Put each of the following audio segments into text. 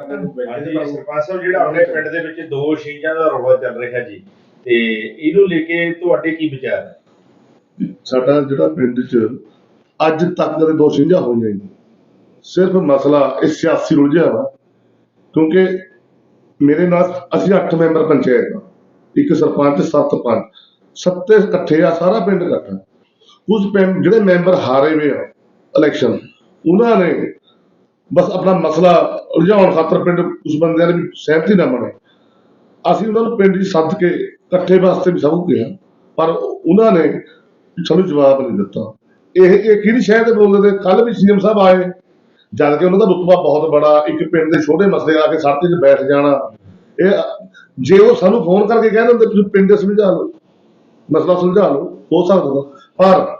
ਹਾਂਜੀ ਸਰਪੰਚ ਸਾਹਿਬ ਜਿਹੜਾ ਆਪਣੇ ਪਿੰਡ ਦੇ ਵਿੱਚ ਦੋ ਛਿੰਝਾਂ ਦਾ ਰੌਲਾ ਚੱਲ ਰਿਹਾ ਜੀ ਤੇ ਇਹਨੂੰ ਲੈ ਕੇ ਤੁਹਾਡੇ ਕੀ ਵਿਚਾਰ ਹੈ? ਸਾਡਾ ਜਿਹੜਾ ਪਿੰਡ 'ਚ ਅੱਜ ਤੱਕ ਦੇ ਦੋ ਸਿੰਝਾਂ ਹੋਈਆਂ ਜੀ ਸਿਰਫ ਮਸਲਾ ਇਹ ਸਿਆਸੀ ਰੁਝਿਆ ਵਾ ਕਿਉਂਕਿ ਮੇਰੇ ਨਾਲ ਅਸੀਂ 8 ਮੈਂਬਰ ਪੰਚਾਇਤ ਆ ਇੱਕ ਸਰਪੰਚ ਸੱਤ ਪੰਚ ਸੱਤੇ ਇਕੱਠੇ ਆ ਸਾਰਾ ਪਿੰਡ ਇਕੱਠਾ। ਉਸ ਪਿੰਡ ਜਿਹੜੇ ਮੈਂਬਰ ਹਾਰੇ ਹੋਏ ਆ ਇਲੈਕਸ਼ਨ ਉਹਨਾਂ ਨੇ ਬਸ ਆਪਣਾ ਮਸਲਾ ਉਲਝਾਉਣ ਖਾਤਰ ਪਿੰਡ ਉਸ ਬੰਦਿਆਂ ਨੇ ਵੀ ਸਹਿਮਤੀ ਨਾ ਬਣੇ ਅਸੀਂ ਉਹਨਾਂ ਨੂੰ ਪਿੰਡ 'ਚ ਸੱਦ ਕੇ ਇਕੱਠੇ ਵਾਸਤੇ ਵੀ ਸਭ ਕੁਝ ਪਰ ਉਹਨਾਂ ਨੇ ਸਾਨੂੰ ਜਵਾਬ ਨਹੀਂ ਦਿੱਤਾ। ਇਹ ਇਹ ਕਿਹੜੀ ਸ਼ਹਿਰ ਦੇ ਬੋਲਦੇ ਤੇ ਕੱਲ ਵੀ ਸੀਐਮ ਸਾਹਿਬ ਆਏ। ਜਦ ਕਿ ਉਹਨਾਂ ਦਾ ਰੁਤਬਾ ਬਹੁਤ ਬੜਾ, ਇੱਕ ਪਿੰਡ ਦੇ ਛੋਟੇ ਮਸਲੇ ਆ ਕੇ ਸਾਥੀ 'ਚ ਬੈਠ ਜਾਣਾ। ਇਹ ਜੇ ਉਹ ਸਾਨੂੰ ਫੋਨ ਕਰਕੇ ਕਹਿ ਦਿੰਦੇ, ਤੁਸੀਂ ਪਿੰਡ ਸਮਝਾ ਲਓ, ਮਸਲਾ ਸੁਲਝਾ ਲਓ, ਹੋ ਸਕਦਾ ਪਰ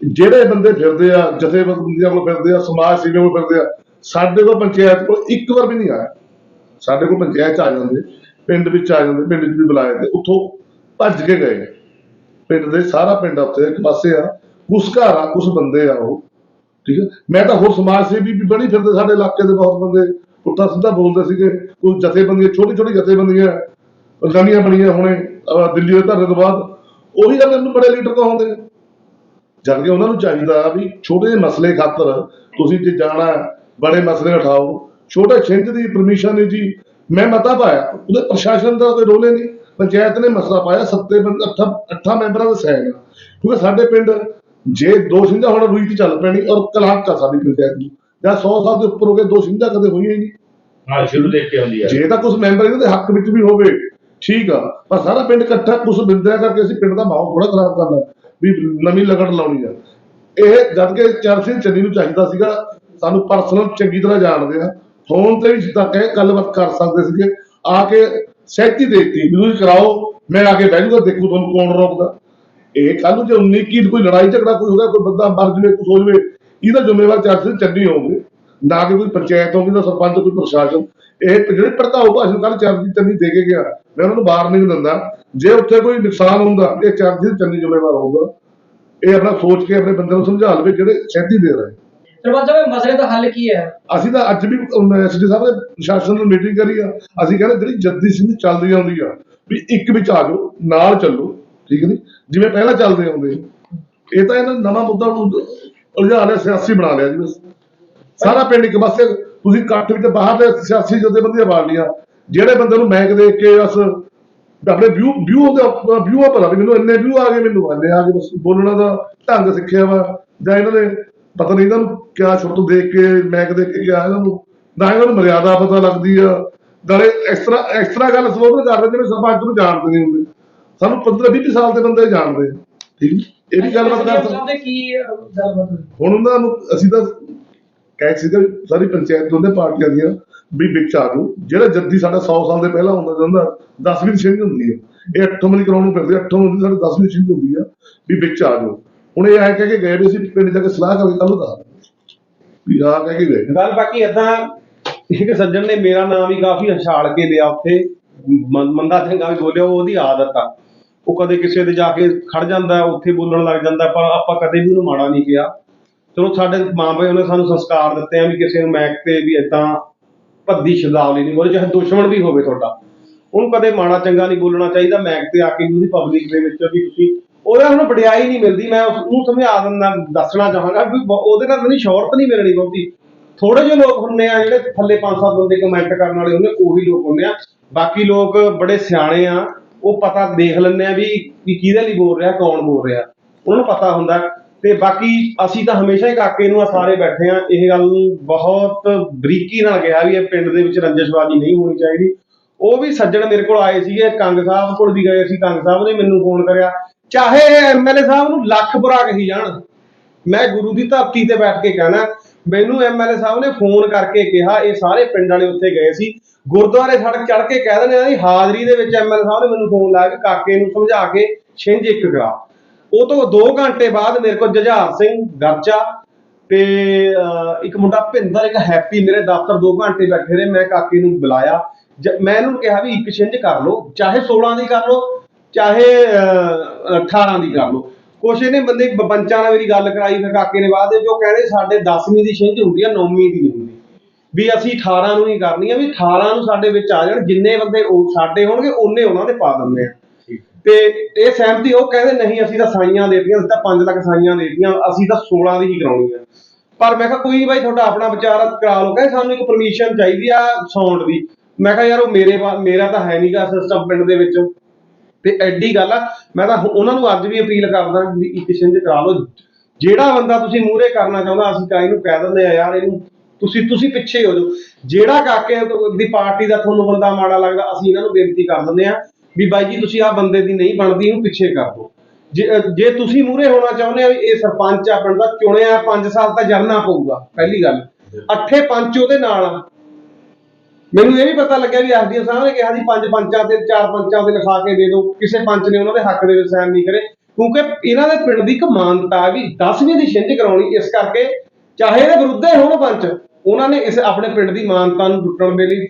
ਜਿਹੜੇ ਬੰਦੇ ਫਿਰਦੇ ਆ, ਜਥੇਬੰਦੀਆਂ ਕੋਲ ਫਿਰਦੇ ਆ, ਸਮਾਜ ਸੇਵੀਆਂ ਕੋਲ ਫਿਰਦੇ ਆ ਸਾਡੇ ਕੋਲ ਪੰਚਾਇਤ ਕੋਲ ਇੱਕ ਵਾਰ ਵੀ ਨਹੀਂ ਆਇਆ। ਸਾਡੇ ਕੋਲ ਪੰਚਾਇਤ 'ਚ ਆ ਜਾਂਦੇ, ਪਿੰਡ ਵਿੱਚ ਆ ਜਾਂਦੇ, ਪਿੰਡ 'ਚ ਵੀ ਬੁਲਾਏ ਤੇ ਉੱਥੋਂ ਭੱਜ ਕੇ ਗਏ। ਪਿੰਡ ਦੇ ਸਾਰਾ ਪਿੰਡ ਉੱਥੇ, ਇੱਕ ਪਾਸੇ ਆ, ਕੁਛ ਘਰ ਆ, ਕੁਛ ਬੰਦੇ ਆ ਉਹ। ਠੀਕ ਹੈ ਮੈਂ ਤਾਂ ਹੋਰ ਸਮਾਜ ਸੇਵੀ ਵੀ ਬਣੀ ਫਿਰਦੇ ਸਾਡੇ ਇਲਾਕੇ ਦੇ ਬਹੁਤ ਬੰਦੇ। ਉੱਠਾ ਸਿੱਧਾ ਬੋਲਦੇ ਸੀਗੇ, ਕੋਈ ਜਥੇਬੰਦੀਆਂ ਛੋਟੀ ਛੋਟੀ ਜਥੇਬੰਦੀਆਂ ਰਜਾਨੀਆਂ ਬਣੀਆਂ ਹੁਣੇ ਦਿੱਲੀ ਦੇ ਧਰਨੇ ਤੋਂ ਬਾਅਦ। ਉਹੀ ਗੱਲ ਨੂੰ ਬੜੇ ਲੀਡਰ ਕਹਾਉਂਦੇ ਨੇ। ਜਦ ਕਿ ਉਹਨਾਂ ਨੂੰ ਚਾਹੀਦਾ ਵੀ ਛੋਟੇ ਜਿਹੇ ਮਸਲੇ ਖਾਤਰ ਤੁਸੀਂ ਜੇ ਜਾਣਾ ਬੜੇ ਮਸਲੇ ਉਠਾਓ। ਛੋਟੇ ਛਿੰਝ ਦੀ ਪਰਮਿਸ਼ਨ ਹੈ ਜੀ। ਮੈਂ ਮਤਾ ਪਾਇਆ। ਉਹਦੇ ਪ੍ਰਸ਼ਾਸਨ ਦਾ ਕੋਈ ਰੋਲ ਹੀ ਨਹੀਂ। ਪੰਚਾਇਤ ਨੇ ਮਸਲਾ ਪਾਇਆ। ਸੱਤੇ ਬੰਦ ਅੱਠਾਂ ਅੱਠਾਂ ਮੈਂਬਰਾਂ ਦਾ ਸਾਈਨ ਕਿਉਂਕਿ ਸਾਡੇ ਪਿੰਡ ਜੇ ਦੋ ਸਿੰਧਾ ਹੁਣ ਰੂਈ ਤੇ ਚੱਲ ਪੈਣੀ ਔਰ ਕਲਾਕ ਆ ਸਾਡੀ ਪੰਚਾਇਤ ਨੂੰ ਜਾਂ 100 ਸਾਲ ਦੇ ਉੱਪਰ ਹੋ ਗਏ ਦੋ ਸਿੰਧਾ ਕਦੇ ਹੋਈਆਂ ਹੀ ਨਹੀਂ। ਹਾਂ ਸ਼ੁਰੂ ਦੇਖ ਕੇ ਹੁੰਦੀ ਹੈ ਜੇ ਤਾਂ ਕੁਝ ਮੈਂਬਰ ਇਹਨਾਂ ਦੇ ਹੱਕ ਵਿੱਚ ਵੀ ਹੋਵੇ ਠੀਕ ਆ। ਪਰ ਸਾਰਾ ਪਿੰਡ ਇਕੱਠਾ ਕੁਝ ਬਿੰਦਿਆਂ ਕਰਕੇ ਅਸੀਂ ਪਿੰਡ ਦਾ ਮਾਹੌਲ ਥੋੜਾ ਖਰਾਬ ਕਰਨਾ। ਵੀ ਨਵੀਂ ਲਗੜ ਲਾਉਣੀ ਆ। ਇਹ ਜਦ ਕਿ ਸਿੰਘ ਚੰਨੀ ਨੂੰ ਚਾਹੀਦਾ ਸੀਗਾ ਸਾਨੂੰ ਪਰਸਨਲ ਚੰਗੀ ਤਰ੍ਹਾਂ ਜਾਣਦੇ ਆ। ਫੋਨ ਤੇ ਵੀ ਜਿੱਦਾਂ ਕਹੇ ਗੱਲਬਾਤ ਕਰ ਸਕਦੇ ਸੀਗੇ। ਆ ਕੇ ਸਹਿਮਤੀ ਦੇ ਦਿੱਤੀ ਕਰਾਓ, ਮੈਂ ਆ ਕੇ ਬਹਿ ਦੇਖੂ ਤੁਹਾਨੂੰ ਕੌਣ ਰੋਕਦਾ। ਇਹ ਕੱਲ ਨੂੰ ਜੇ 19 ਕੀ ਕੋਈ ਲੜਾਈ ਝਗੜਾ ਕੋਈ ਹੋਗਾ ਕੋਈ ਬੰਦਾ ਮਰ ਜਵੇ ਕੁਝ ਹੋ ਜਵੇ, ਇਹਦਾ ਜ਼ਿੰਮੇਵਾਰ ਚਰਨ ਚੰਨੀ ਹੋਊਗੇ ਨਾ ਕਿ ਕੋਈ ਪੰਚਾਇਤ ਹੋਊਗੀ, ਨਾ ਸਰਪੰਚ, ਕੋਈ ਪ੍ਰਸ਼ਾਸਨ। ਇਹ ਜਿਹੜੇ ਭੜਕਾਊ ਭਾਸ਼ਣ ਕੱਲ ਚਰਨਜੀਤ ਚੰਨੀ ਦੇ ਕੇ ਗਿਆ, ਮੈਂ ਉਹਨਾਂ ਨੂੰ ਵਾਰਨਿੰਗ ਦਿੰਦਾ। ਜੇ ਉੱਥੇ ਕੋਈ ਨੁਕਸਾਨ ਹੁੰਦਾ, ਇਹ ਚਰਨਜੀਤ ਚੰਨੀ ਜ਼ਿੰਮੇਵਾਰ ਹੋਊਗਾ। ਇਹ ਆਪਣਾ ਸੋਚ ਕੇ ਆਪਣੇ ਬੰਦੇ ਨੂੰ ਸਮਝਾ ਲਵੇ ਜਿਹੜੇ ਸਹਿਤੀ ਦੇ ਰਹੇ। ਸਰਪੰਚ ਸਾਹਿਬ ਇਹ ਮਸਲੇ ਦਾ ਹੱਲ ਕੀ ਹੈ? ਅਸੀਂ ਤਾਂ ਅੱਜ ਵੀ ਐਸਡੀ ਸਾਹਿਬ ਦੇ ਪ੍ਰਸ਼ਾਸਨ ਨਾਲ ਮੀਟਿੰਗ ਕਰੀ ਆ। ਅਸੀਂ ਕਹਿੰਦੇ ਜਿਹੜੀ ਜੱਦੀ ਸਿੰਘ ਚੱਲਦੀ ਆਉਂਦੀ ਆ, ਵੀ ਇੱਕ ਵਿੱਚ ਆ ਜਾਓ, ਨਾਲ ਚੱਲੋ, ਠੀਕ ਨਹੀਂ? ਜਿਵੇਂ ਪਹਿਲਾਂ ਚੱਲਦੇ ਆਉਂਦੇ ਇਹ ਤਾਂ ਇਹਨਾਂ ਨਵਾਂ ਮੁੱਦਾ ਨੂੰ ਉਲਝਾ ਲਿਆ, ਸਿਆਸੀ ਬਣਾ ਲਿਆ ਜੀ ਬਸ। ਸਾਰਾ ਪਿੰਡ ਇੱਕ ਪਾਸੇ, ਤੁਸੀਂ ਇਕੱਠ ਵਿੱਚ ਬਾਹਰ ਸਿਆਸੀ ਜਥੇਬੰਦੀਆਂ ਬਾੜ ਲੀਆਂ ਜਿਹੜੇ ਬੰਦੇ ਨੂੰ ਮੈਕ ਦੇਖ ਕੇ ਬਸ, ਆਪਣੇ ਵਿਊ ਵਿਊ ਦੇ ਵਿਊ ਭਲਾ ਵੀ ਮੈਨੂੰ, ਇੰਨੇ ਵਿਊ ਆ ਗਏ ਮੈਨੂੰ, ਇੰਨੇ ਆ ਗਏ ਬਸ। ਬੋਲਣਾ ਦਾ ਢੰਗ ਸਿੱਖਿਆ ਵਾ, ਜਾਂ ਇਹਨਾਂ ਨੇ ਪਤਾ ਨਹੀਂ ਇਹਨਾਂ ਨੂੰ ਕਿਆ ਤੋਂ ਦੇਖ ਕੇ ਮੈਕ ਦੇਖ ਕੇ ਕਿਹਾ ਇਹਨਾਂ ਨੂੰ ਨਾ ਇਹਨਾਂ ਨੂੰ ਮਰਿਆਦਾ ਪਤਾ ਲੱਗਦੀ ਆ। ਨਾਲੇ ਇਸ ਤਰ੍ਹਾਂ ਇਸ ਤਰ੍ਹਾਂ ਗੱਲ ਸੰਬੋਧਨ ਕਰਦੇ ਜਿਵੇਂ ਸਰਪੰਚ ਨੂੰ ਜਾਣਦੇ ਨਹੀਂ ਹੁੰਦੇ। ਸਾਨੂੰ 15 20 ਸਾਲ ਦੇ ਬੰਦੇ ਜਾਣਦੇ। ਠੀਕ ਨੀ? ਇਹ ਵੀ ਗੱਲਬਾਤ ਕਰ ਸਕਦੇ ਕੀ ਗੱਲਬਾਤ ਹੁਣ ਉਹਨਾਂ ਨੂੰ ਅਸੀਂ ਤਾਂ ਕਹਿ ਸੀਗਾ ਸਾਰੀ ਪੰਚਾਇਤ ਦੋਨੇ ਪਾਰਟੀਆਂ ਦੀਆਂ ਵੀ ਵਿੱਚ ਆ ਜਾਓ। ਜਿਹੜਾ ਜੱਦੀ ਸਾਡਾ 100 ਸਾਲ ਦੇ ਪਹਿਲਾਂ ਹੁੰਦਾ ਜਾਂਦਾ 10ਵੀਂ ਦੀ ਸਿੰਘ ਹੁੰਦੀ ਹੈ ਇਹ ਅੱਠੋਂ ਮਨੀ ਕਰਾਉਣ ਨੂੰ ਫਿਰਦੇ ਅੱਠੋਂ ਹੁੰਦੀ ਸਾਡੇ 10ਵੀਂ ਸਿੰਘ ਹੁੰਦੀ ਆ ਵੀ ਵਿੱਚ ਆ ਜਾਓ। ਹੁਣ ਇਹ ਐ ਕਹਿ ਗਏ ਵੀ ਅਸੀਂ ਪਿੰਡ ਜਾ ਕੇ ਸਲਾਹ ਕਰਕੇ ਕੱਲ ਦਾ ਵੀ ਆ ਕਹਿ ਕੇ ਗਏ। ਗੱਲ ਬਾਕੀ ਏਦਾਂ, ਇੱਕ ਸੱਜਣ ਨੇ ਮੇਰਾ ਨਾਮ ਵੀ ਕਾਫੀ ਅਛਾੜ ਕੇ ਲਿਆ ਉੱਥੇ। ਮ- ਮੰਦਾ ਸਿੰਘਾ ਵੀ ਬੋਲਿਆ ਉਹ ਉਹਦੀ ਆਦਤ ਆ। ਉਹ ਕਦੇ ਕਿਸੇ ਦੇ ਜਾ ਕੇ ਖੜ ਜਾਂਦਾ, ਉੱਥੇ ਬੋਲਣ ਲੱਗ ਜਾਂਦਾ, ਪਰ ਆਪਾਂ ਕਦੇ ਵੀ ਉਹਨੂੰ ਮਾੜਾ ਨਹੀਂ ਕਿਹਾ। ਚਲੋ ਸਾਡੇ ਮਾਂ ਪਿਓ ਨੇ ਸਾਨੂੰ ਸੰਸਕਾਰ ਦਿੱਤੇ ਆ ਵੀ ਕਿਸੇ ਨੂੰ ਮੈਕ ਤੇ ਵੀ ਏਦਾਂ ਭੱਦੀ ਸ਼ਬਦਾਵਲੀ ਨਹੀਂ ਬੋਲੇ, ਚਾਹੇ ਦੁਸ਼ਮਣ ਵੀ ਹੋਵੇ ਤੁਹਾਡਾ। ਉਹਨੂੰ ਕਦੇ ਮਾੜਾ ਚੰਗਾ ਨਹੀਂ ਬੋਲਣਾ ਚਾਹੀਦਾ ਮੈਕ ਤੇ ਆ ਕੇ ਉਹਦੀ ਪਬਲਿਕ ਦੇ ਵਿੱਚ ਵੀ ਤੁਸੀਂ ਉਹਦੇ ਨਾਲ ਵਡਿਆਈ ਨਹੀਂ ਮਿਲਦੀ, ਮੈਂ ਉਸ ਨੂੰ ਸਮਝਾ ਦਿੰਦਾ, ਦੱਸਣਾ ਚਾਹਾਂਗਾ ਵੀ ਬ- ਉਹਦੇ ਨਾਲ ਮੈਨੂੰ ਸ਼ੌਹਰਤ ਨਹੀਂ ਮਿਲਣੀ ਬਹੁਤੀ। ਥੋੜੇ ਜਿਹੇ ਲੋਕ ਹੁੰਦੇ ਆ ਜਿਹੜੇ ਥੱਲੇ ਪੰਜ ਸੱਤ ਬੰਦੇ ਕਮੈਂਟ ਕਰਨ ਵਾਲੇ ਹੁੰਦੇ, ਉਹੀ ਲੋਕ ਹੁੰਦੇ ਆ। ਬਾਕੀ ਲੋਕ ਬੜੇ ਸਿਆਣੇ ਆ, ਉਹ ਪਤਾ ਦੇਖ ਲੈਂਦੇ ਆ ਵੀ ਵੀ ਕਿਹਦੇ ਲਈ ਬੋਲ ਰਿਹਾ, ਕੌਣ ਬੋਲ ਰਿਹਾ। ਉਹਨਾਂ ਨੂੰ ਪਤਾ ਹੁੰਦਾ। ਤੇ ਬਾਕੀ ਅਸੀਂ ਤਾਂ ਹਮੇਸ਼ਾ ਹੀ ਕਾਕੇ ਨੂੰ ਆ ਸਾਰੇ ਬੈਠੇ ਆ। ਇਹ ਗੱਲ ਨੂੰ ਬਹੁਤ ਬਰੀਕੀ ਨਾਲ ਕਿਹਾ ਵੀ ਇਹ ਪਿੰਡ ਦੇ ਵਿੱਚ ਰੰਜਸ਼ਬਾਜ਼ੀ ਨਹੀਂ ਹੋਣੀ ਚਾਹੀਦੀ। ਉਹ ਵੀ ਸੱਜਣ ਮੇਰੇ ਕੋਲ ਆਏ ਸੀਗੇ, ਕੰਗ ਸਾਹਿਬ ਕੋਲ ਵੀ ਗਏ ਸੀ, ਕੰਗ ਸਾਹਿਬ ਨੇ ਮੈਨੂੰ ਫੋਨ ਕਰਿਆ। ਚਾਹੇ ਐਮਐਲਏ ਸਾਹਿਬ ਨੂੰ ਲੱਖ ਬੁਰਾ ਕਹੀ ਜਾਣ ਮੈਂ ਗੁਰੂ ਦੀ ਧਰਤੀ ਤੇ ਬੈਠ ਕੇ ਕਹਿਣਾ ਮੈਨੂੰ ਐਮਐਲਏ ਸਾਹਿਬ ਨੇ ਫੋਨ ਕਰਕੇ ਕਿਹਾ ਇਹ ਸਾਰੇ ਪਿੰਡ ਵਾਲੇ ਉੱਥੇ ਗਏ ਸੀ ਗੁਰਦੁਆਰੇ ਸੜਕ ਚੜ ਕੇ ਕਹਿ ਦਿੰਦੇ ਆ ਦੀ ਹਾਜ਼ਰੀ ਦੇ ਵਿੱਚ ਐਮਐਲਏ ਸਾਹਿਬ ਨੇ ਮੈਨੂੰ ਫੋਨ ਲਾ ਕੇ ਕਾਕੇ ਨੂੰ ਸਮਝਾ ਕੇ ਛਿੰਝ ਇੱਕ ਕਰਾ ਉਹ ਤੋਂ 2 ਘੰਟੇ ਬਾਅਦ ਮੇਰੇ ਕੋਲ ਜੁਝਾਰ ਸਿੰਘ ਗਰਚਾ ਤੇ ਇੱਕ ਮੁੰਡਾ ਭਿੰਦਰ ਇੱਕ ਹੈਪੀ ਮੇਰੇ ਦਫ਼ਤਰ 2 ਘੰਟੇ ਬੈਠੇ ਰਹੇ ਮੈਂ ਕਾਕੇ ਨੂੰ ਬੁਲਾਇਆ। ਮੈਂ ਇਹਨੂੰ ਕਿਹਾ ਵੀ ਇੱਕ ਛਿੰਝ ਕਰ ਲਓ ਚਾਹੇ 16 ਦੀ ਕਰ ਲਓ ਚਾਹੇ ਅਹ, 18 ਦੀ ਕਰ ਲਓ। ਕੁਛ ਇਹਨੇ ਬੰਦੇ ਬ- ਪੰਚਾਂ ਨਾਲ ਮੇਰੀ ਗੱਲ ਕਰਾਈ ਫਿਰ ਕਾਕੇ ਨੇ ਬਾਅਦ ਜੋ ਕਹਿੰਦੇ ਸਾਡੇ 10ਵੀਂ ਦੀ ਛਿੰਝ ਹੁੰਦੀ ਆ 9ਵੀਂ ਦੀ ਹੁੰਦੀ। ਵੀ ਅਸੀਂ 18 ਨੂੰ ਨਹੀਂ ਕਰਨੀ ਆ ਵੀ 18 ਨੂੰ ਸਾਡੇ ਵਿੱਚ ਆ ਜਾਣ ਜਿੰਨੇ ਬੰਦੇ ਉਹ ਸਾਡੇ ਹੋਣਗੇ ਉਹਨੇ ਉਹਨਾਂ ਦੇ ਪਾ ਦਿੰਦੇ ਆ। ਤੇ ਇਹ ਸਹਿਮਤੀ ਉਹ ਕਹਿੰਦੇ ਨਹੀਂ ਅਸੀਂ ਤਾਂ ਸਾਈਆਂ ਦੇ ਦਿੱਤੀਆਂ ਅਸੀਂ ਤਾਂ 5 ਲੱਖ ਸਾਈਆਂ ਦੇ ਦਿੱਤੀਆਂ ਅਸੀਂ ਤਾਂ 16 ਦੀ ਹੀ ਕਰਾਉਣੀ ਆ। ਪਰ ਮੈਂ ਕਿਹਾ ਕੋਈ ਨਹੀਂ ਬਾਈ ਤੁਹਾਡਾ ਆਪਣਾ ਵਿਚਾਰ ਕਰਾ ਲਓ। ਕਹਿੰਦੇ ਸਾਨੂੰ ਇੱਕ ਪਰਮਿਸ਼ਨ ਚਾਹੀਦੀ ਆ ਸਾਊਂਡ ਦੀ। ਮੈਂ ਕਿਹਾ ਯਾਰ ਉਹ ਮੇਰੇ ਮੇਰਾ ਤਾਂ ਹੈ ਨਹੀਂਗਾ ਸਿਸਟਮ ਪਿੰਡ ਦੇ ਵਿੱਚ। ਤੇ ਐਡੀ ਗੱਲ ਆ, ਮੈਂ ਤਾਂ ਉਹਨਾਂ ਨੂੰ ਅੱਜ ਵੀ ਅਪੀਲ ਕਰਦਾ ਵੀ ਇੱਕ ਛਿੰਝ ਕਰਾ ਲਓ। ਜਿਹੜਾ ਬੰਦਾ ਤੁਸੀਂ ਮੂਹਰੇ ਕਰਨਾ ਚਾਹੁੰਦਾ, ਅਸੀਂ ਤਾਂ ਇਹਨੂੰ ਕਹਿ ਦਿੰਦੇ ਆ, ਯਾਰ ਇਹਨੂੰ ਤੁਸੀਂ ਤੁਸੀਂ ਪਿੱਛੇ ਹੋ ਜਾਓ। ਜਿਹੜਾ ਕਾਕੇ ਦੀ ਪਾਰਟੀ ਦਾ ਤੁਹਾਨੂੰ ਬੰਦਾ ਮਾੜਾ ਲੱਗਦਾ, ਅਸੀਂ ਇਹਨਾਂ ਨੂੰ ਬੇਨਤੀ ਕਰ ਦਿੰਦੇ ਆ ਵੀ ਬਾਈ ਜੀ, ਤੁਸੀਂ ਆਹ ਬੰਦੇ ਦੀ ਨਹੀਂ ਬਣਦੀ, ਇਹਨੂੰ ਪਿੱਛੇ ਕਰ ਦਿਓ। ਜੇ ਜੇ ਤੁਸੀਂ ਮੂਹਰੇ ਹੋਣਾ ਚਾਹੁੰਦੇ ਆ ਵੀ ਇਹ ਸਰਪੰਚ ਆ, ਪਿੰਡ ਦਾ ਚੁਣਿਆ 5 ਸਾਲ ਤਾਂ ਜਰਨਾ ਪਊਗਾ, ਪਹਿਲੀ ਗੱਲ। ਅੱਠੇ ਪੰਚ ਉਹਦੇ ਨਾਲ ਮੈਨੂੰ ਇਹ ਵੀ ਪਤਾ ਲੱਗਿਆ ਵੀ ਐਸਡੀਓ ਸਾਹਿਬ ਨੇ ਕਿਹਾ ਸੀ ਪੰਜ ਪੰਚਾਂ ਤੇ, ਚਾਰ ਪੰਚਾਂ ਤੇ ਲਿਖਾ ਕੇ ਦੇ ਦਿਓ। ਕਿਸੇ ਪੰਚ ਨੇ ਉਹਨਾਂ ਦੇ ਹੱਕ ਦੇ ਵਿੱਚ ਸਾਈਨ ਨਹੀਂ ਕਰੇ। ਕਿਉਂਕਿ ਇਹਨਾਂ ਦੇ ਪਿੰਡ ਦੀ ਇੱਕ ਮਾਨਤਾ ਹੈ ਵੀ 10ਵੀਂ ਦੀ ਛਿੰਝ ਕਰਾਉਣੀ, ਇਸ ਕਰਕੇ ਚਾਹੇ ਇਹਦੇ ਵਿਰੁੱਧ ਹੋਣ ਪੰਚ, ਉਹਨਾਂ ਨੇ ਇਸ ਆਪਣੇ ਪਿੰਡ ਦੀ ਮਾਨਤਾ ਨੂੰ ਟੁੱਟਣ ਦੇ ਲਈ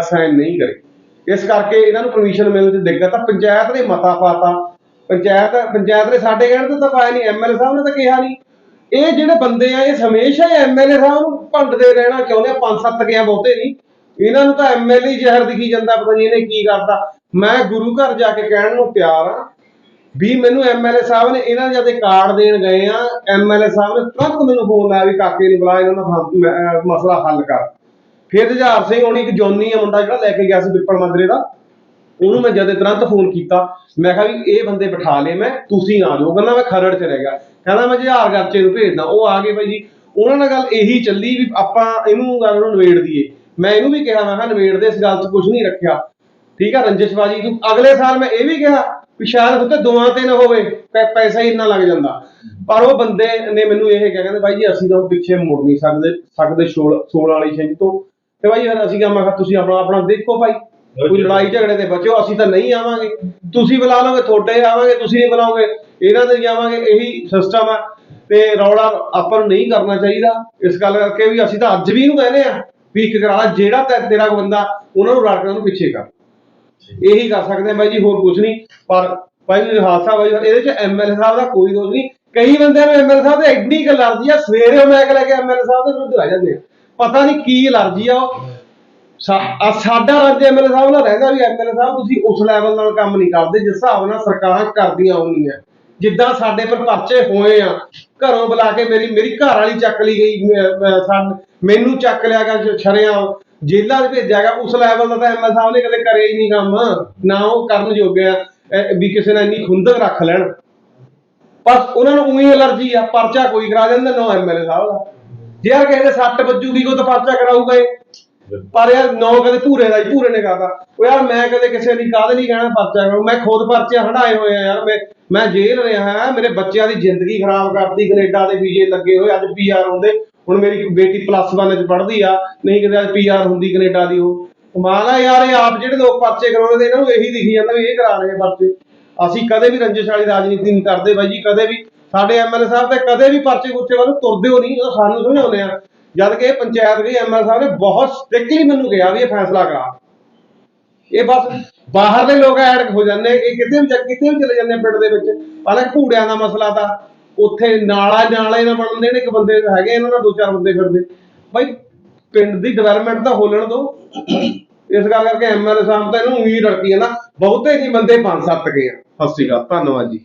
ਸਾਈਨ ਨਹੀਂ ਕਰੇ। ਇਸ ਕਰਕੇ ਇਹਨਾਂ ਨੂੰ ਪਰਮਿਸ਼ਨ ਮਿਲਣ ਚ ਦਿੱਕਤ ਆ। ਪੰਚਾਇਤ ਨੇ ਮਤਾ ਪਾਤਾ। ਪੰਚਾਇਤ ਪੰਚਾਇਤ ਨੇ ਸਾਡੇ ਕਹਿਣ ਤੇ ਤਾਂ ਪਾਇਆ ਨਹੀਂ ਐਮਐਲਏ ਸਾਹਿਬ ਨੇ ਤਾਂ ਕਿਹਾ ਨਹੀਂ। ਇਹ ਜਿਹੜੇ ਬੰਦੇ ਆ, ਇਹ ਹਮੇਸ਼ਾ ਹੀ ਐਮਐਲਏ ਸਾਹਿਬ ਨੂੰ ਭੰਡਦੇ ਰਹਿਣਾ ਚਾਹੁੰਦੇ ਆ। ਪੰਜ ਸੱਤ ਗਿਆ ਬਹੁਤੇ ਨਹੀਂ। ਇਹਨਾਂ ਨੂੰ ਤਾਂ ਐਮਐਲਏ ਜ਼ਹਿਰ ਦਿਖੀ ਜਾਂਦਾ, ਪਤਾ ਨਹੀਂ ਇਹਨੇ ਕੀ ਕਰਤਾ। ਮੈਂ ਗੁਰੂ ਘਰ ਜਾ ਕੇ ਕਹਿਣ ਨੂੰ ਤਿਆਰ ਆ ਵੀ ਮੈਨੂੰ ਐਮਐਲਏ ਸਾਹਿਬ ਨੇ ਇਹਨਾਂ ਦੇ ਕਾਰਡ ਦੇਣ ਗਏ ਆ। ਐਮਐਲਏ ਸਾਹਿਬ ਨੇ ਤੁਰੰਤ ਮੈਨੂੰ ਫੋਨ ਲਾਇਆ ਵੀ ਕਾਕੇ ਨੂੰ ਬੁਲਾ, ਇਹਨਾਂ ਦਾ ਹੱਲ- ਮੈਂ- ਮਸਲਾ ਹੱਲ ਕਰ। ਫਿਰ ਜੁਝਾਰ ਸਿੰਘ ਹੋਣੀ ਇੱਕ ਜੋਨੀ ਆ ਮੁੰਡਾ ਜਿਹੜਾ ਲੈ ਕੇ ਗਿਆ ਸੀ ਪਿੱਪਲ ਮੰਦਰੇ ਦਾ। ਉਹਨੂੰ ਮੈਂ ਜਦੇ ਤੁਰੰਤ ਫੋਨ ਕੀਤਾ। ਮੈਂ ਕਿਹਾ ਵੀ ਇਹ ਬੰਦੇ ਬਿਠਾ ਲਏ ਮੈਂ, ਤੁਸੀਂ ਆ ਜਾਓ। ਕਹਿੰਦਾ ਮੈਂ ਖਰੜ ਚ ਰਹਿ ਗਿਆ। ਕਹਿੰਦਾ ਮੈਂ ਜੁਝਾਰ ਗਰਚੇ ਨੂੰ ਭੇਜਦਾ। ਉਹ ਆ ਗਏ ਬਾਈ ਜੀ। ਉਹਨਾਂ ਨਾਲ ਗੱਲ ਇਹੀ ਚੱਲੀ ਵੀ ਆਪਾਂ ਇਹਨੂੰ ਗੱਲ ਨੂੰ ਨਿਬੇੜ ਦਈਏ। ਮੈਂ ਇਹਨੂੰ ਵੀ ਕਿਹਾ, ਮੈਂ ਕਿਹਾ ਨਿਬੇੜ ਦੇ, ਇਸ ਗੱਲ 'ਚ ਕੁਝ ਨਹੀਂ ਰੱਖਿਆ। ਠੀਕ ਆ ਰੰਜਿਸ਼ਬਾਜੀ ਨੂੰ ਅਗਲੇ ਸਾਲ ਮੈਂ ਇਹ ਵੀ ਕਿਹਾ ਵੀ ਸ਼ਾਇਦ ਉੱਤੇ ਦੋਵਾਂ ਤੇ ਨਾ ਹੋਵੇ, ਪੈ- ਪੈਸਾ ਹੀ ਇੰਨਾ ਲੱਗ ਜਾਂਦਾ। ਪਰ ਉਹ ਬੰਦੇ ਨੇ ਮੈਨੂੰ ਇਹ ਕਿਹਾ, ਕਹਿੰਦੇ ਬਾਈ ਜੀ, ਅਸੀਂ ਤਾਂ ਪਿੱਛੇ ਮੁੜ ਨਹੀਂ ਸਕਦੇ ਸਕਦੇ 16 ਵਾਲੀ ਛਿੰਝ ਤੋਂ। ਤੇ ਬਾਈ ਫਿਰ ਅਸੀਂ ਕਿਹਾ, ਮੈਂ ਕਿਹਾ ਤੁਸੀਂ ਆਪਣਾ ਆਪਣਾ ਦੇਖੋ ਭਾਈ ਕੋਈ ਲੜਾਈ ਝਗੜੇ ਤੇ ਬਚੋ, ਅਸੀਂ ਤਾਂ ਨਹੀਂ ਆਵਾਂਗੇ। ਤੁਸੀਂ ਬੁਲਾ ਲਓਗੇ, ਤੁਹਾਡੇ ਆਵਾਂਗੇ, ਤੁਸੀਂ ਨਹੀਂ ਬੁਲਾਓਗੇ, ਇਹਨਾਂ ਦੇ ਜਾਵਾਂਗੇ ਇਹੀ ਸਿਸਟਮ ਆ। ਤੇ ਰੌਲਾ ਆਪਾਂ ਨੂੰ ਨਹੀਂ ਕਰਨਾ ਚਾਹੀਦਾ। ਇਸ ਗੱਲ ਕਰਕੇ ਵੀ ਅਸੀਂ ਤਾਂ ਅੱਜ ਵੀ ਇਹਨੂੰ ਕਹਿੰਦੇ ਆ। ਵੀ ਇੱਕ ਕਰਾ ਜਿਹੜਾ ਤੇ, ਤੇਰਾ ਬੰਦਾ, ਉਹਨਾਂ ਨੂੰ ਰਲ ਕੇ ਉਹਨੂੰ ਪਿੱਛੇ ਕਰ। ਇਹੀ ਕਰ ਸਕਦੇ ਆ ਬਾਈ ਜੀ, ਹੋਰ ਕੁਝ ਨਹੀਂ। ਪਰ ਭਾਈ ਜੀ ਹਾਦਸਾ ਬਾਈ ਇਹਦੇ ਚ ਐਮਐਲਏ ਸਾਹਿਬ ਦਾ ਕੋਈ ਦੋਸ਼ ਨਹੀਂ। ਕਈ ਬੰਦਿਆਂ ਨੂੰ ਐਮਐਲਏ ਸਾਹਿਬ ਤੇ ਐਡੀ ਕੁ ਅਲਰਜੀ ਆ, ਸਵੇਰੇ ਉਹ ਮੈਂ ਲੈ ਕੇ ਐਮਐਲਏ ਸਾਹਿਬ ਦੇ ਵਿਰੁੱਧ ਆ ਜਾਂਦੇ ਆ। ਪਤਾ ਨਹੀਂ ਕੀ ਅਲਰਜੀ ਆ ਉਹ। ਸਾ- ਆ ਸਾਡਾ ਰਾਜ ਐਮਐਲਏ ਸਾਹਿਬ ਨਾਲ ਰਹਿੰਦਾ ਵੀ ਐਮਐਲਏ ਸਾਹਿਬ, ਤੁਸੀਂ ਉਸ ਲੈਵਲ ਨਾਲ ਕੰਮ ਨਹੀਂ ਕਰਦੇ, ਜਿਸ ਹਿਸਾਬ ਨਾਲ ਸਰਕਾਰਾਂ ਕਰਦੀਆਂ ਹੁੰਦੀਆਂ ਜਿੱਦਾਂ ਸਾਡੇ ਪਰ ਪਰਚੇ ਹੋਏ ਆ, ਘਰੋਂ ਬੁਲਾ ਕੇ ਮੇਰੀ ਮੇਰੀ ਘਰ ਵਾਲੀ ਚੱਕ ਲਈ ਗਈ ਮੈਨੂੰ ਚੱਕ ਲਿਆ ਗਿਆ ਛਰਿਆ ਜੇਲ੍ਹਾਂ 'ਚ ਭੇਜਿਆ ਗਿਆ, ਉਸ ਲੈਵਲ ਦਾ ਤਾਂ ਐਮਐਲ ਸਾਹਿਬ ਨੇ ਕਦੇ ਕਰਿਆ ਹੀ ਨਹੀਂ ਕੰਮ, ਨਾ ਉਹ ਕਰਨ ਜੋਗੇ ਆ ਵੀ ਕਿਸੇ ਨੇ ਇੰਨੀ ਖੁੰਦਕ ਰੱਖ ਲੈਣ। ਬਸ ਉਹਨਾਂ ਨੂੰ ਉਹੀ ਅਲਰਜੀ ਆ, ਪਰਚਾ ਕੋਈ ਕਰਾ ਦਿੰਦਾ ਨਾ ਐਮਐਲਏ ਸਾਹਿਬ ਦਾ। ਜੇ ਯਾਰ ਕਿਸੇ ਦੇ ਸੱਟ ਵੱਜੂਗੀ, ਕੋਈ ਤਾਂ ਪਰਚਾ ਕਰਾਊਗਾ ਇਹ। ਪਰ ਯਾਰ ਨੌ ਕਦੇ ਭੂਰੇ ਦਾ ਹੀ, ਭੂਰੇ ਨੇ ਕਹਤਾ ਉਹ ਯਾਰ ਮੈਂ ਕਦੇ ਕਿਸੇ ਲਈ ਕਾਹਦੇ ਨਹੀਂ ਕਹਿਣਾ ਪਰਚਾ ਕਰੋ? ਮੈਂ ਖੁਦ ਪਰਚੇ ਹਟਾਏ ਹੋਏ ਆ ਯਾਰ। ਮੈਂ ਮੈਂ ਜੇਲ੍ਹ ਰਿਹਾ ਮੇਰੇ ਬੱਚਿਆਂ ਦੀ ਜ਼ਿੰਦਗੀ ਖਰਾਬ ਕਰਤੀ, ਕੈਨੇਡਾ ਦੇ ਵੀਜ਼ੇ ਲੱਗੇ ਹੋਏ, ਅੱਜ ਪੀਆਰ ਹੁੰਦੇ। ਹੁਣ ਮੇਰੀ ਬੇਟੀ ਪਲੱਸ 1 ਚ ਪੜ੍ਹਦੀ ਆ, ਨਹੀਂ ਕਿਤੇ ਅੱਜ ਪੀਆਰ ਹੁੰਦੀ ਕੈਨੇਡਾ ਦੀ ਉਹ। ਕਮਾਲ ਆ ਯਾਰ, ਇਹ ਆਪ ਜਿਹੜੇ ਲੋਕ ਪਰਚੇ ਕਰਾਉਂਦੇ ਇਹਨਾਂ ਨੂੰ ਇਹੀ ਦਿਖੀ ਜਾਂਦਾ ਵੀ ਇਹ ਕਰਾ ਰਹੇ ਪਰਚੇ। ਅਸੀਂ ਕਦੇ ਵੀ ਰੰਜਿਸ਼ ਵਾਲੀ ਰਾਜਨੀਤੀ ਨਹੀਂ ਕਰਦੇ ਬਾਈ ਜੀ, ਕਦੇ ਵੀ ਸਾਡੇ ਐਮਐਲਏ ਸਾਹਿਬ ਤੇ ਕਦੇ ਵੀ ਪਰਚੇ ਪੁਰਚੇ ਵੱਲ ਤੁਰਦੇ ਹੋ ਨਹੀਂ, ਉਹ ਸਾਨੂੰ ਸਮਝਾਉਂਦੇ ਆ। ਜਦ ਕਿ ਇਹ ਪੰਚਾਇਤ ਦੇ ਐਮਐਲਏ ਸਾਹਿਬ ਨੇ ਬਹੁਤ ਸਟ੍ਰਿਕਟਲੀ ਮੈਨੂੰ ਕਿਹਾ ਵੀ ਇਹ ਫੈਸਲਾ ਕਰਾ। ਇਹ ਬਸ ਬਾਹਰਲੇ ਲੋਕ ਐਡ ਹੋ ਜਾਂਦੇ, ਇਹ ਕਿਤੇ ਵੀ ਜਾ- ਕਿਤੇ ਵੀ ਚਲੇ ਜਾਂਦੇ ਪਿੰਡ ਦੇ ਵਿੱਚ। ਹਾਲਾਂਕਿ ਘੂੜਿਆਂ ਦਾ ਮਸਲਾ ਤਾਂ, ਉੱਥੇ ਨਾਲਾ ਨਾਲੇ ਨਾ ਬਣਨ ਦੇਣ, ਇੱਕ ਬੰਦੇ ਹੈਗੇ, ਇਹਨਾਂ ਨਾਲ ਦੋ ਚਾਰ ਬੰਦੇ ਫਿਰਦੇ। ਬਾਈ, ਪਿੰਡ ਦੀ ਡਿਵੈਲਪਮੈਂਟ ਤਾਂ ਹੋਲਣ ਦੋ। ਇਸ ਗੱਲ ਕਰਕੇ ਐਮਐਲਏ ਸਾਹਿਬ ਤਾਂ ਇਹਨੂੰ ਉਮੀਦ ਰੱਖੀ ਹੈ ਨਾ, ਬਹੁਤੇ ਜੀ ਬੰਦੇ ਪੰਜ ਸੱਤ ਗਏ ਆ। ਸਤਿ ਸ਼੍ਰੀ ਅਕਾਲ, ਧੰਨਵਾਦ ਜੀ।